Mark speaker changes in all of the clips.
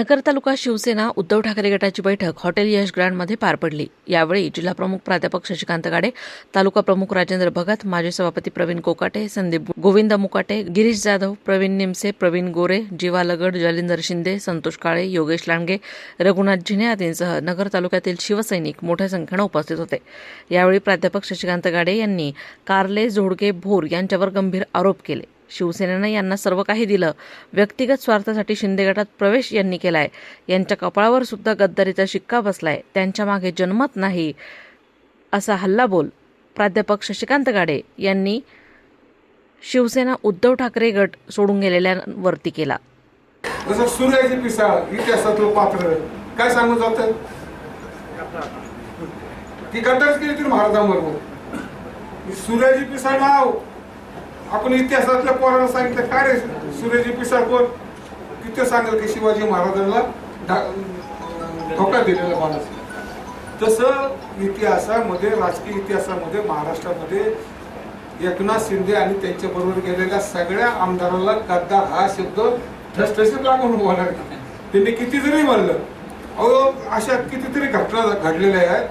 Speaker 1: नगर तालुका शिवसेना उद्धव ठाकरे गटाची बैठक हॉटेल यश ग्रँडमध्ये पार पडली. यावेळी जिल्हाप्रमुख प्राध्यापक शशिकांत गाडे तालुका प्रमुख राजेंद्र भगत माजी सभापती प्रवीण कोकाटे संदीप गोविंद मुकाटे गिरीश जाधव प्रवीण निमसे प्रवीण गोरे जीवा लगड जालिंदर शिंदे संतोष काळे योगेश लांडगे रघुनाथ झिने आदींसह नगर तालुक्यातील शिवसैनिक मोठ्या संख्येनं उपस्थित होते. यावेळी प्राध्यापक शशिकांत गाडे यांनी कारले झोडके भोर यांच्यावर गंभीर आरोप केले. शिवसेनेनं यांना सर्व काही दिलं. व्यक्तिगत स्वार्थासाठी शिंदे गटात प्रवेश यांनी केलाय. यांच्या कपाळावर सुद्धा गद्दारीचा शिक्का बसलाय. त्यांच्या मागे जन्मत नाही असा हल्लाबोल प्राध्यापक शशिकांत गाडे यांनी शिवसेना उद्धव ठाकरे गट सोडून गेलेल्यांवरती केला.
Speaker 2: जसं सूर्याची पिसाळ इतिहासातलं पात्र काय सांगू जात ती गद्दारीच केली तुम्ही महाराजांबरोबर. सूर्याची पिसाळ नाव आपण इतिहासातल्या पोरांना सांगितलं काय रे सूर्याची पिसाळ कोण? सांगेल की शिवाजी महाराजांना धोका दिलेला माणूस तसं इतिहासामध्ये राजकीय इतिहासामध्ये महाराष्ट्रामध्ये एकनाथ शिंदे आणि त्यांच्या बरोबर गेलेल्या सगळ्या आमदारांना गद्दार हा शब्द ठसठशीत लागून होणार त्यांनी किती जरी म्हणलं. अहो अशा कितीतरी घटना घडलेल्या आहेत.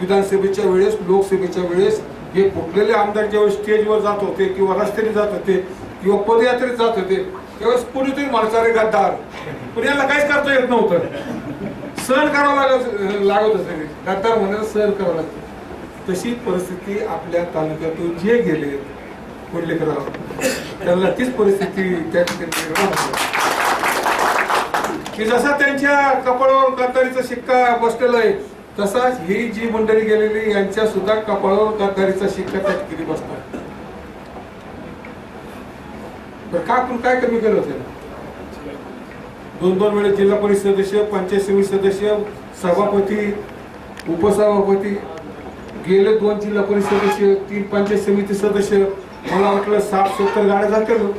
Speaker 2: विधानसभेच्या वेळेस लोकसभेच्या वेळेस हे फुटलेले आमदार ज्यावेळेस स्टेजवर जात होते किंवा रस्त्याने जात होते किंवा पदयात्रेत जात होते त्यावेळेस कुणीतरी म्हणणार गद्दार. पण याला काहीच करता येत नव्हतं. सहन करावं लागत लागत होतं गद्दार म्हणायला सहन करावं लागतं. तशी परिस्थिती आपल्या तालुक्यातून जे गेले कोल्हेकर त्यांना तीच परिस्थिती त्या ठिकाणी की जसा त्यांच्या कपाळावर गद्दारीचा शिक्का बसलेला आहे तसाच ही जी मंडळी गेलेली यांच्या सुद्धा कपाळावर गद्दारीचा शिक्का त्या ठिकाणी बसतो बरं का आपण काय कमी केलं होतं? दोन दोन वेळेस जिल्हा परिषद सदस्य पंचायत समिती सदस्य सभापती उपसभापती गेले दोन जिल्हा परिषद सदस्य तीन पंचायत समिती सदस्य. मला वाटलं साठ सत्तर गाड्या जातील हो,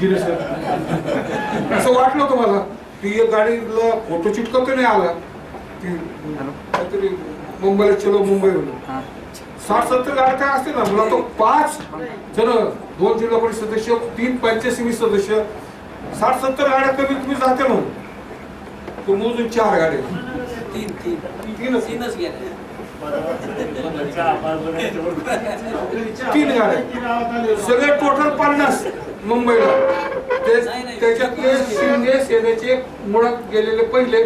Speaker 2: जिल्हा सर असं वाटलं होतं मला ती एक गाडीला फोटो चिटकवतो नाही आला? ती काहीतरी मुंबईला चलो मुंबईवरून साठ सत्तर गाड्या काय असतील ना मला तो पाच जण दोन जिल्हा परिषद सदस्य तीन पंचायत सदस्य साठ सत्तर गाड्या कमी जाते म्हणून. तो मोजून चार गाड्या
Speaker 3: तीन तीन.
Speaker 2: तीनच.
Speaker 3: तीनच गेले
Speaker 2: तीन गाड्या सगळे टोटल पन्नास मुंबईला. ते
Speaker 3: नाही, नाही.
Speaker 2: त्याच्यातले शिंदे सेनेचे मुळात गेलेले पहिले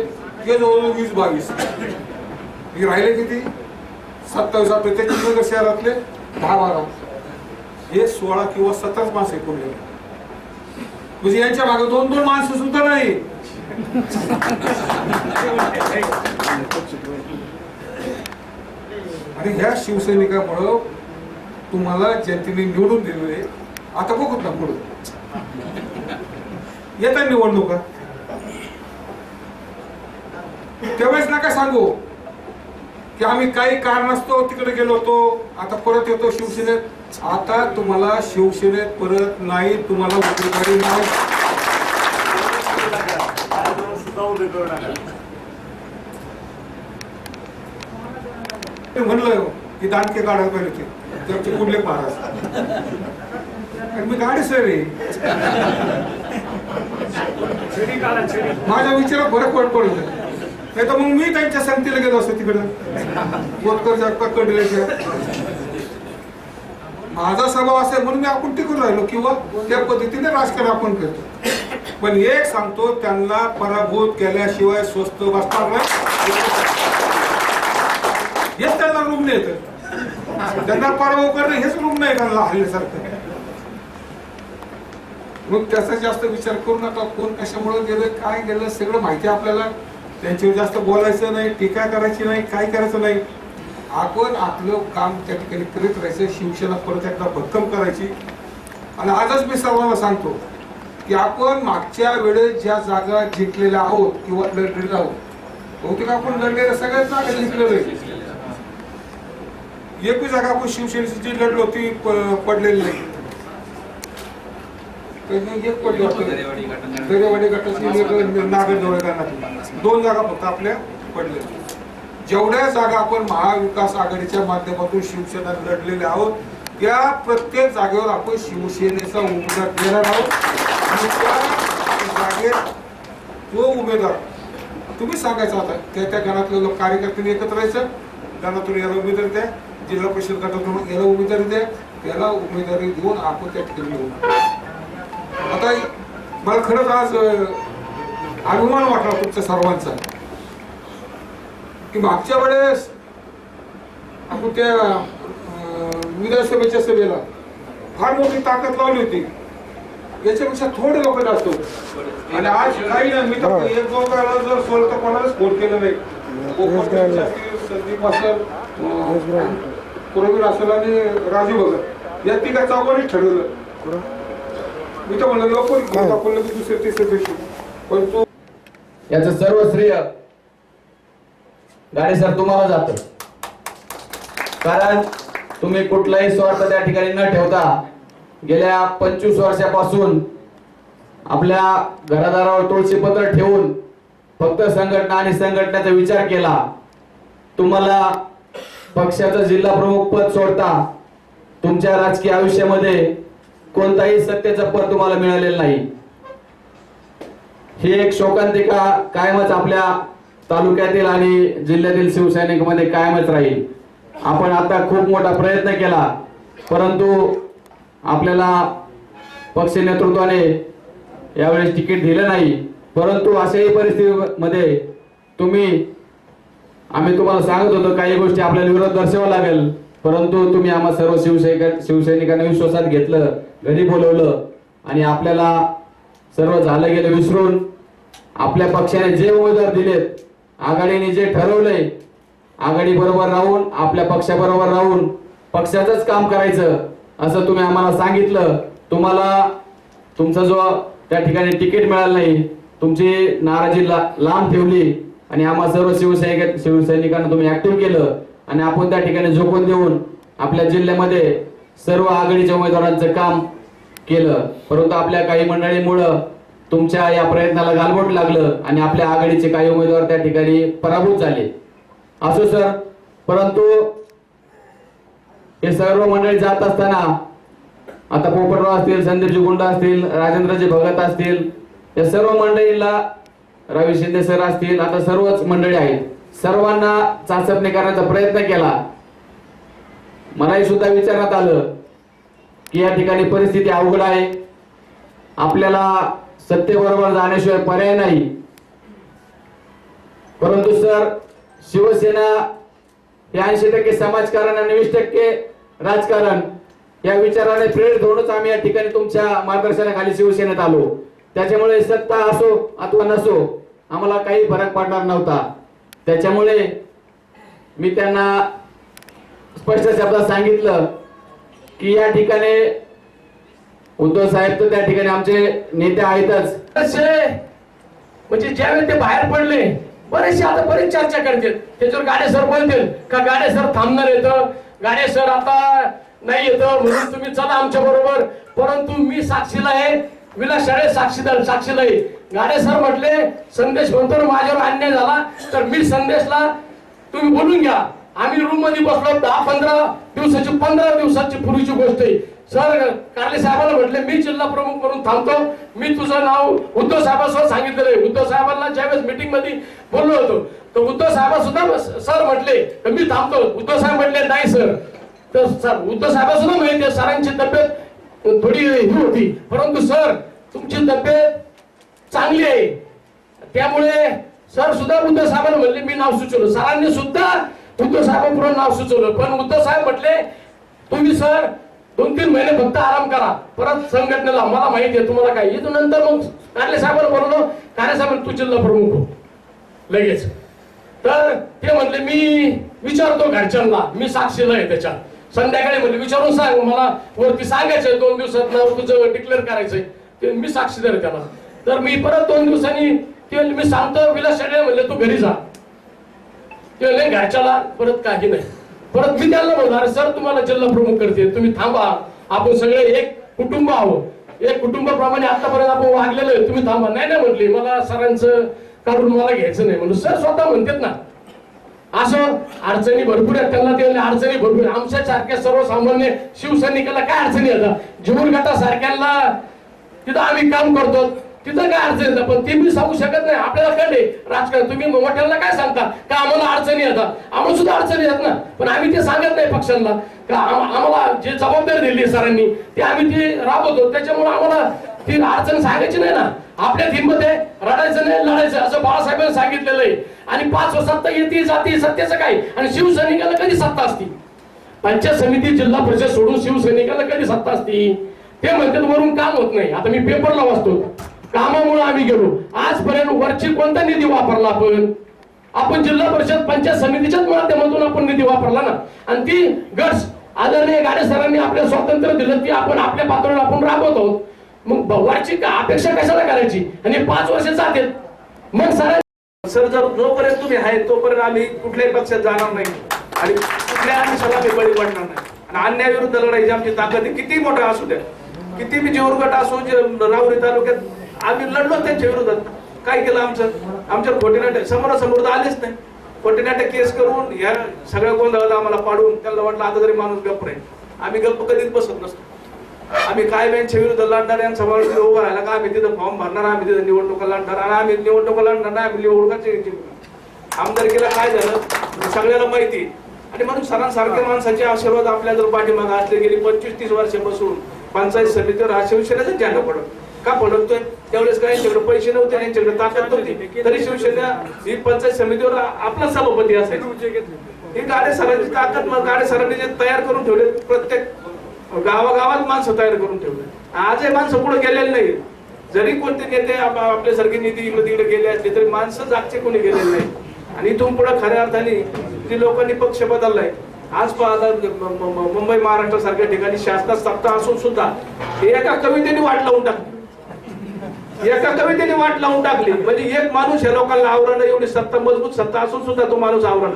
Speaker 2: ते जवळजवळ वीस बावीस. हे राहिले किती? सत्तावीस आपले. त्याच्या नगर शहरातले दहा बारा. हे सोळा किंवा सतराच माणसं एकूण गेले म्हणजे यांच्या मागे दोन दोन माणसं सुद्धा नाही. आणि ह्या शिवसैनिकामुळं तुम्हाला जनतेने निवडून दिलेले आता बघू ना पुढं. येतात निवडणुका. त्यावेळेस नका सांगू. की आम्ही काही कारणास्तव तिकडे गेलो होतो. आता परत येतो शिवसेनेत. आता तुम्हाला शिवसेनेत परत नाही तुम्हाला उमेदवारी नाही. ते म्हणलं की दानके काढायला पाहिजे त्याचे कुठले महाराज? मी गाडी सर माझ्या विचारात फरक पड पडत नाही तर मग मी त्यांच्या संगतीला गेलो असतो तिकडं. बोतकरच्या कडलेच्या माझा स्वभाव असेल म्हणून मी आपण टिकून राहिलो किंवा त्या पद्धतीने राजकारण आपण करतो. पण एक सांगतो त्यांना पराभूत केल्याशिवाय स्वस्त बसणार नाही. हेच त्यांना रुग्ण येत त्यांना पराभव करणं हेच रुग्ण नाही त्यांना हल्ल्यासारखं. मग त्याचा जास्त विचार करू नका कोण कशामुळे गेलं काय गेलं सगळं माहिती आपल्याला त्यांच्यावर जास्त बोलायचं नाही टीका करायची नाही काय करायचं नाही. आपण आपलं काम त्या ठिकाणी करीत राहायचं शिवसेना परत एकदा भक्कम करायची. आणि आजच मी सर्वांना सांगतो की आपण मागच्या वेळेस ज्या जागा जिंकलेल्या आहोत किंवा लढलेल्या आहोत बहुतेक आपण लढलेल्या सगळ्याच जागा जिंकलेल्या आहेत. एकही जागा आपण शिवसेनेची जी लढलो ती प- पडलेली नाही. एक पडली वाटतं दरेवाडी गटाची नागरजवळ दोन जागा फक्त आपल्या पडल्या जेवढ्या जागा आपण महाविकास आघाडीच्या माध्यमातून शिवसेना लढलेल्या आहोत त्या प्रत्येक जागेवर आपण शिवसेनेचा उमेदवार देणार आहोत. आणि त्या जागेत तो उमेदवार तुम्ही सांगायचं आता त्या त्या गणातले लोक कार्यकर्त्यांनी एकत्र यायचं. गणातून याला उमेदवारी द्या. जिल्हा परिषद गटातून याला उमेदवारी द्या. त्याला उमेदवारी देऊन आपण त्या ठिकाणी येऊ. आता मला खरंच आज अभिमान वाटला तुमच्या सर्वांचा. की मागच्या वेळेस आपण त्या विधानसभेच्या सभेला फार मोठी ताकद लावली होती. याच्यापेक्षा थोडे लोक जास्त आणि आज काही नाही मी तर एक दोन वेळा जर सोडलं तर कोणालाच फोन केलं नाही. संदीप असेल अं, प्रवीण असेल आणि राजू भगत. या तिघा चौघांनीच ठरवलं. मी तर म्हणलं लवकर घेऊन आपण लगेच दुसऱ्या तिसऱ्या दिवशी. पण तो
Speaker 3: याचं सर्व श्रेय गाडी सर तुम्हाला जात. कारण तुम्ही कुठलाही स्वार्थ त्या ठिकाणी न ठेवता गेल्या पंचवीस वर्षापासून आपल्या घरादारावर तुळशी पत्र ठेवून फक्त संघटना आणि संघटनेचा विचार केला तुम्हाला पक्षाचं जिल्हा प्रमुख पद सोडता तुमच्या राजकीय आयुष्यामध्ये कोणताही सत्तेचा पद तुम्हाला मिळालेला नाही. ही एक शोकांतिका कायमच आपल्या तालुक्यातील आणि जिल्ह्यातील शिवसैनिकमध्ये कायमच राहील. आपण आता खूप मोठा प्रयत्न केला परंतु आपल्याला पक्ष नेतृत्वाने यावेळेस तिकीट दिलं नाही. परंतु अशाही परिस्थितीमध्ये तुम्ही आम्ही तुम्हाला सांगत होतो काही गोष्टी आपल्याला विरोध दर्शवावा लागेल. परंतु तुम्ही आम्हा सर्व शिवसैनिक शिवसैनिकांना विश्वासात घेतलं घरी बोलवलं आणि आपल्याला सर्व झालं गेलं विसरून आपल्या पक्षाने जे उमेदवार दिलेत आघाडीने जे ठरवलंय आघाडी बरोबर राहून आपल्या पक्षाबरोबर राहून पक्षाचंच काम करायचं असं तुम्ही आम्हाला सांगितलं. तुम्हाला तुमचा जो त्या ठिकाणी तिकीट मिळालं नाही तुमची नाराजी ला- लांब ठेवली आणि आम्हा सर्व शिवसैनिक शिवसैनिकांना तुम्ही ऍक्टिव्ह केलं. आणि आपण त्या ठिकाणी झोकून देऊन आपल्या जिल्ह्यामध्ये सर्व आघाडीच्या उमेदवारांचं काम केलं. परंतु आपल्या काही मंडळीमुळं तुमच्या या प्रयत्नाला गालबोट लागलं आणि आपल्या आघाडीचे काही उमेदवार त्या ठिकाणी पराभूत झाले. असो सर परंतु हे सर्व मंडळी जात असताना आता पोपटराव असतील संदीपजी गुंडा असतील राजेंद्रजी भगत असतील या सर्व मंडळींना रवी शिंदे सर असतील आता सर्वच मंडळी आहेत. सर्वांना चाचपणी करण्याचा प्रयत्न केला. मलाही सुद्धा विचारण्यात आलं की या ठिकाणी परिस्थिती अवघड आहे. आपल्याला सत्तेबरोबर जाण्याशिवाय पर्याय नाही. परंतु सर शिवसेना हे ऐंशी टक्के समाजकारण आणि वीस टक्के राजकारण या विचाराने प्रेरित होऊनच आम्ही या ठिकाणी तुमच्या मार्गदर्शनाखाली शिवसेनेत आलो. त्याच्यामुळे सत्ता असो अथवा नसो आम्हाला काही फरक पडणार नव्हता. त्याच्यामुळे मी त्यांना स्पष्ट शब्दात सांगितलं की या ठिकाणी उद्धव साहेब तर त्या ठिकाणी आमचे नेते आहेतच.
Speaker 4: म्हणजे ज्यावेळी ते बाहेर पडले बरेचसे आता बरेच चर्चा करतील. त्याच्यावर गाडे सर बोलतील का गाडे सर थांबणार येतं गाडे सर आता नाही येतं म्हणून तुम्ही चला आमच्या बरोबर. परंतु मी साक्षीला आहे विलास शाळे साक्षीदार साक्षीला गाडे सर म्हटले संदेश म्हणतो माझ्यावर अन्याय झाला तर मी संदेशला तुम्ही बोलून घ्या. आम्ही रूममध्ये बसलो दहा पंधरा दिवसाची पंधरा दिवसाची पूर्वीची गोष्ट आहे. सर कारले साहेबांना म्हटले मी जिल्हा प्रमुख म्हणून थांबतो. मी तुझं नाव उद्धव साहेबांसोबत सांगितलेलं आहे. उद्धव साहेबांना ज्यावेळेस मीटिंगमध्ये बोललो होतो तर उद्धव साहेबा सुद्धा सर म्हटले तर मी थांबतो. उद्धव साहेब म्हटले नाही सर. तर सर उद्धव साहेबा सुद्धा माहिती सरांची तब्येत थोडी ही होती. परंतु सर तुमची तब्येत चांगली आहे. त्यामुळे सर सुद्धा उद्धव साहेबांना म्हणले मी नाव सुचवलं. सरांनी सुद्धा उद्धव साहेबांपुढे नाव सुचवलं. पण उद्धव साहेब म्हटले तुम्ही सर दोन तीन महिने फक्त आराम करा. परत संघटनेला मला माहिती आहे तुम्हाला काय इथून नंतर मग कार्य साहेबांना बोललो कार्य साहेब तू जिल्हा प्रमुख हो लगेच. तर ते म्हणले मी विचारतो घरच्यांना. मी साक्षीला आहे त्याच्यात. संध्याकाळी म्हणले विचारून सांग मला वरती सांगायचंय दोन दिवसात नाव तुझं डिक्लेअर करायचंय. ते मी साक्षीदार आहे त्याला. तर मी परत दोन दिवसांनी ते मी सांगतो विलास शेडे म्हणले तू घरी जा. ते म्हणले घरच्याला परत काही नाही. परत मी त्यांना म्हणलो अरे सर तुम्हाला जिल्हा प्रमुख करते तुम्ही थांबा. आपण सगळे एक कुटुंब आहोत. एक कुटुंबाप्रमाणे आतापर्यंत आपण वागलेलो आहे तुम्ही थांबा. नाही नाही म्हटली मला सरांचं काढून मला घ्यायचं नाही. म्हणून सर स्वतः म्हणतात ना असं अडचणी भरपूर आहेत. त्यांना ते अडचणी भरपूर आमच्या सारख्या सर्वसामान्य शिवसैनिकाला काय अडचणी येतात? जीवन गटा सारख्यांना तिथं आम्ही काम करतो. तिथं काय अडचण येतात? पण ते मी सांगू शकत नाही. आपल्याला कळले राजकारण तुम्ही मोठ्यांना काय सांगता? का आम्हाला अडचणी येतात? आम्हाला सुद्धा अडचणी येतात ना पण आम्ही ते सांगत नाही पक्षांना. का आम्हाला जे जबाबदारी दिली सरांनी ते आम्ही ते राबवतो. त्याच्यामुळे आम्हाला ती अडचण सांगायची नाही ना. आपल्या थीममध्ये रडायचं नाही लढायचं असं बाळासाहेबांनी सांगितलेलं आहे. आणि पाच सत्ता येते जाते सत्तेचं काय? आणि शिवसैनिकाला कधी सत्ता असती? पंचायत समिती जिल्हा परिषद सोडून शिवसैनिकाला कधी सत्ता असती? ते म्हणतात वरून काम होत नाही. आता मी पेपरला वाचतो. कामामुळे आम्ही गेलो. आजपर्यंत वरची कोणता निधी वापरला आपण? आपण जिल्हा परिषद पंचायत समितीच्याच माध्यमातून आपण निधी वापरला ना? आणि ती गट आदरणीय गाडे सरांनी आपल्याला स्वातंत्र्य दिलं ती आपण आपल्या पातळीवर आपण राबवत आहोत. मग भगवानची अपेक्षा कशाला करायची? आणि पाच वर्ष जातात मग सर
Speaker 5: सर जर जोपर्यंत तुम्ही आहे तोपर्यंत आम्ही कुठल्याही पक्षात जाणार नाही. आणि कुठल्या आम्ही आम्ही बळी पडणार नाही. आणि अन्यायाविरुद्ध लढायची आमची ताकद किती मोठा असू द्या. किती मी जेवर गट असू जे राहुरी तालुक्यात आम्ही लढलो त्यांच्या विरोधात. काय केलं आमचं? आमच्या खोटीनाट्य समोरासमोर तर आलेच नाही. खोटीनाट्य केस करून या सगळ्या गोंधळाला आम्हाला पाडून त्यांना वाटलं आता तरी माणूस गप्प राहील. आम्ही गप्प कधीच बसत नसतो. आम्ही काय यांच्या विरुद्ध लढणार समाजात उभं राहिला का? आम्ही तिथं फॉर्म भरणार आम्ही तिथं निवडणुका लढणार आणि आम्ही निवडणुका लढणार नाही आम्ही निवडणुकाचे आमदारकीला काय झालं? सगळ्याला माहिती. आणि म्हणून सरांसारख्या माणसाचे आशीर्वाद आपल्या जर पाठीमागे असले गेली पंचवीस तीस वर्षापासून पंचायत समितीवर हा शिवसेनेचा झेंडा पडत. का पडतोय? त्यावेळेस काय यांच्याकडे पैसे नव्हते आणि यांच्याकडे ताकद नव्हती. तरी शिवसेना ही पंचायत समितीवर आपला सभापती असायचा. ही गाडे सरांची ताकद मग गाडे सरांनी जे तयार करून ठेवले प्रत्येक गावागावात माणसं तयार करून ठेवले आज हे माणसं पुढे गेलेले नाही जरी कोणते नेते आप- आपल्यासारखे नेते इकडे तिकडे गेले असले तरी माणसं जागचे कोणी गेलेले नाही आणि इथून पुढे खऱ्या अर्थाने ती लोकांनी पक्ष बदललाय आज मुंबई महाराष्ट्र सारख्या ठिकाणी शासनात सत्ता असून सुद्धा हे एका कवितेने वाट लावून टाकली. एका कवितेने वाट लावून टाकली. म्हणजे एक माणूस या लोकांना आवरणं एवढी सत्ता मजबूत सत्ता असून सुद्धा तो माणूस आवरण.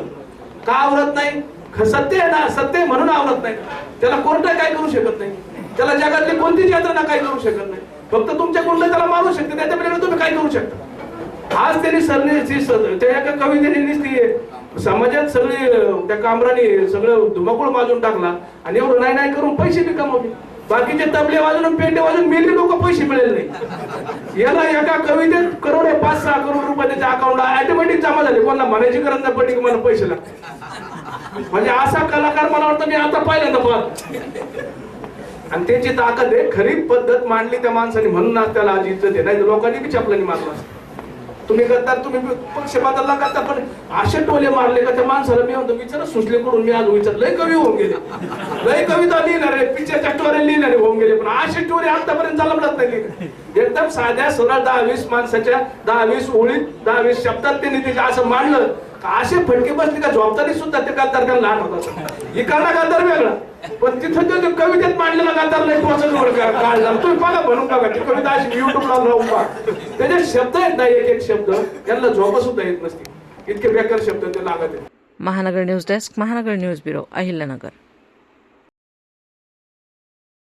Speaker 5: का आवरत नाही? सत्य आहे ना सत्य आहे म्हणून आवडत नाही. त्याला कोर्ट काय करू शकत नाही. त्याला जगातली कोणतीच यंत्रणा काय करू शकत नाही. फक्त तुमच्या कोणतं त्याला मारू शकते त्याच्या पलीकडे तुम्ही काय करू शकता. आज त्यांनी सरने त्या एका कवितेने ती समाजात सगळी त्या कामराने सगळं धुमाकूळ माजून टाकला आणि एवढं नाही नाही करून पैसे बी कमावले. बाकीचे तबले वाजून पेंडे वाजून मेले लोक पैसे मिळेल नाही. याला एका कवितेत करोड पाच सहा करोड रुपये त्याच्या अकाउंटला ऑटोमॅटिक जमा झाले. कोणाला म्हणायची गरज नाही पडली की मला पैसे लागते म्हणजे असा कलाकार मला वाटतं मी आता पहिल्यांदा पण आणि त्याची ताकद आहे खरी पद्धत मांडली त्या माणसाने म्हणून आज त्याला आज इज्जत आहे. नाही लोकांनी बी चपलानी मारला तुम्ही करता तुम्ही पक्ष बदलला करता पण असे टोले मारले का त्या माणसाला मी म्हणतो विचार सुचले करून मी आज विचार लय कवी होऊन गेले. लय कविता लिहिणार आहे पिक्चरच्या स्टोरी लिहिणारे होऊन गेले पण अशी स्टोरी आतापर्यंत जलमलत नाही लिहिली. एकदम साध्या सरळ दहा वीस माणसाच्या दहा वीस ओळीत दहा वीस शब्दात त्यांनी तिच्या असं मांडलं. असे फटके बसले का झोपताना सुद्धा? ते कातार त्यांना लहान होता. इकडला गालदार वेगळा. पण तिथं तो कवितेत मांडलेला गालदार लय टोचन झाला. तुम्ही बघा म्हणून बघा ती कविता अशी युट्यूबला लावून पहा. त्याचे शब्द आहेत ना एक एक शब्द. त्यांना झोप सुद्धा येत नसते इतके बेकार शब्द ते लागत
Speaker 1: Mahanagar news desk Mahanagar news bureau Ahilyanagar.